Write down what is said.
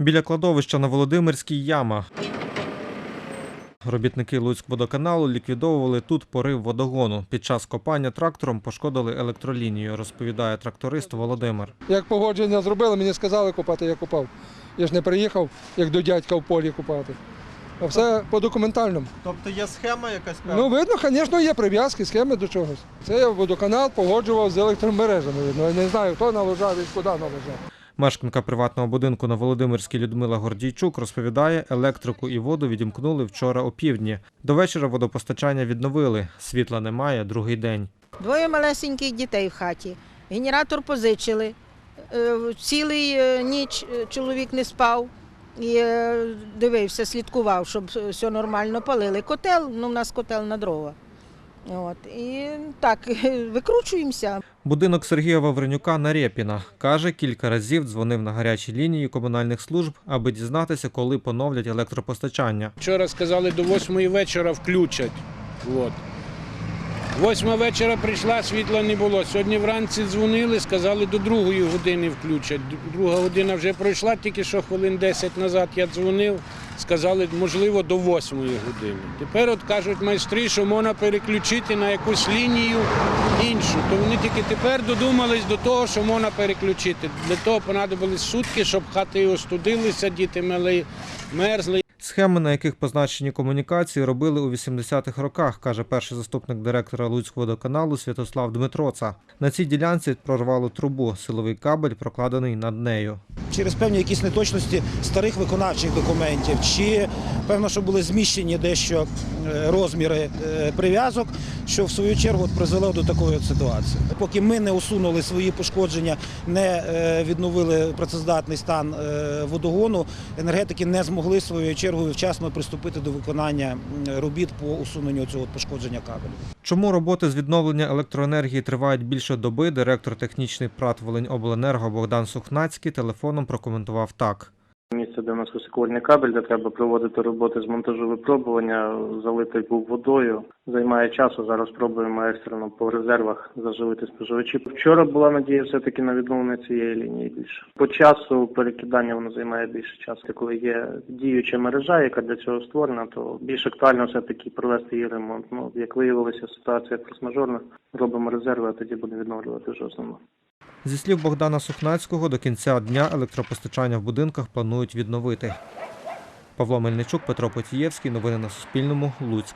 Біля кладовища на Володимирській яма. Робітники Луцькводоканалу ліквідовували тут порив водогону. Під час копання трактором пошкодили електролінію, розповідає тракторист Володимир. Як погодження зробили, мені сказали купати, я купав. Я ж не приїхав, як до дядька в полі купати. А все по документальному. Тобто є схема якась Ну, видно, звісно, є прив'язки, схеми до чогось. Це я водоканал погоджував з електромережами. Видно. Я не знаю, хто наложав і куди наложав. Мешканка приватного будинку на Володимирській Людмила Гордійчук розповідає, електрику і воду відімкнули вчора опівдні. До вечора водопостачання відновили. Світла немає другий день. Двоє малесеньких дітей в хаті. Генератор позичили. Е, Цілий е, ніч е, чоловік не спав і дивився, слідкував, щоб все нормально палили. Котел, ну в нас котел на дрова. От. І так, викручуємося. Будинок Сергія Вавренюка на Рєпіна. Каже, кілька разів дзвонив на гарячі лінії комунальних служб, аби дізнатися, коли поновлять електропостачання. Вчора сказали до восьмої вечора включать. От. Восьма вечора прийшла, світла не було. Сьогодні вранці дзвонили, сказали до другої години включать. Друга година вже пройшла, тільки що хвилин 10 назад я дзвонив, сказали, можливо, до восьмої години. Тепер от кажуть майстри, що можна переключити на якусь лінію іншу. То вони тільки тепер додумались до того, що можна переключити. Для того понадобились сутки, щоб хати остудилися, діти мали, мерзли. Схеми, на яких позначені комунікації, робили у 80-х роках, каже перший заступник директора Луцького водоканалу Святослав Дмитроца. На цій ділянці прорвало трубу. Силовий кабель прокладений над нею. Через певні якісь неточності старих виконавчих документів, чи певно, що були зміщені дещо е, розміри е, прив'язок, що в свою чергу призвело до такої ситуації. Поки ми не усунули свої пошкодження, не е, відновили працездатний стан водогону, енергетики не змогли своєю чергою вчасно приступити до виконання робіт по усуненню цього пошкодження кабелю. Чому роботи з відновлення електроенергії тривають більше доби, директор технічний ПРАТ Волиньобленерго Богдан Сухнацький телефоном прокоментував так. Місце, де у нас високовольтний кабель, де треба проводити роботи з монтажу випробування, залитий був водою. Займає часу. Зараз пробуємо екстрено по резервах заживити споживачі. Вчора була надія все-таки на відновлення цієї лінії більше. По часу перекидання воно займає більше часу. Коли є діюча мережа, яка для цього створена, то більш актуально все-таки провести її ремонт. Ну, як виявилося, ситуація форс-мажорна, робимо резерви, а тоді будемо відновлювати вже основно. Зі слів Богдана Сухнацького, до кінця дня електропостачання в будинках планують відновити. Павло Мельничук, Петро Потієвський. Новини на Суспільному. Луцьк.